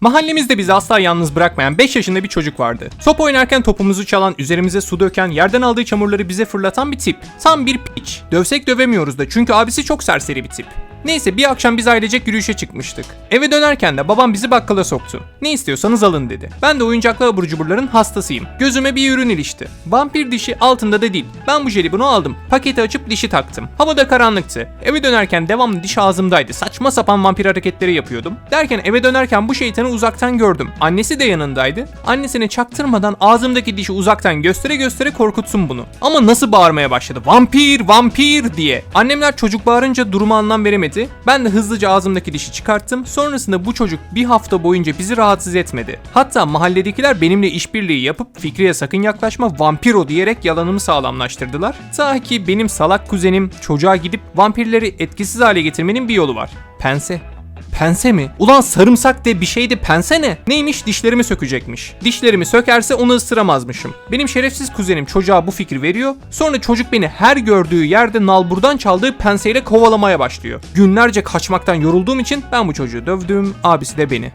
Mahallemizde bizi asla yalnız bırakmayan 5 yaşında bir çocuk vardı. Top oynarken topumuzu çalan, üzerimize su döken, yerden aldığı çamurları bize fırlatan bir tip. Tam bir piç. Dövsek dövemiyoruz da çünkü abisi çok serseri bir tip. Neyse bir akşam biz ailecek yürüyüşe çıkmıştık. Eve dönerken de babam bizi bakkala soktu. Ne istiyorsanız alın dedi. Ben de oyuncaklı abur cuburların hastasıyım. Gözüme bir ürün ilişti. Vampir dişi altında da değil. Ben bu jelibonu aldım. Paketi açıp dişi taktım. Havada karanlıktı. Eve dönerken devamlı diş ağzımdaydı. Saçma sapan vampir hareketleri yapıyordum. Derken eve dönerken bu şeytanı uzaktan gördüm. Annesi de yanındaydı. Annesine çaktırmadan ağzımdaki dişi uzaktan göstere göstere korkutsun bunu. Ama nasıl bağırmaya başladı? Vampir, vampir diye. Annemler çocuk bağırınca duruma anlam veremedi. Ben de hızlıca ağzımdaki dişi çıkarttım. Sonrasında bu çocuk bir hafta boyunca bizi rahatsız etmedi. Hatta mahalledekiler benimle işbirliği yapıp Fikri'ye sakın yaklaşma vampiro diyerek yalanımı sağlamlaştırdılar. Ta ki benim salak kuzenim çocuğa gidip vampirleri etkisiz hale getirmenin bir yolu var. Pense. Pense mi? Ulan sarımsak de bir şeydi pense ne? Neymiş dişlerimi sökecekmiş. Dişlerimi sökerse onu ısıramazmışım. Benim şerefsiz kuzenim çocuğa bu fikri veriyor. Sonra çocuk beni her gördüğü yerde nalburdan çaldığı penseyle kovalamaya başlıyor. Günlerce kaçmaktan yorulduğum için ben bu çocuğu dövdüm. Abisi de beni.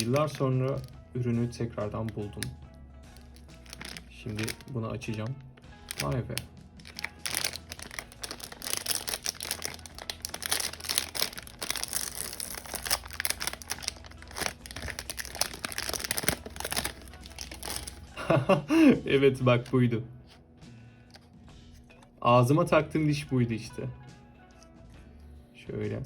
Yıllar sonra ürünü tekrardan buldum. Şimdi bunu açacağım. Vay be. evet bak buydu. Ağzıma taktığım diş buydu işte. Şöyle.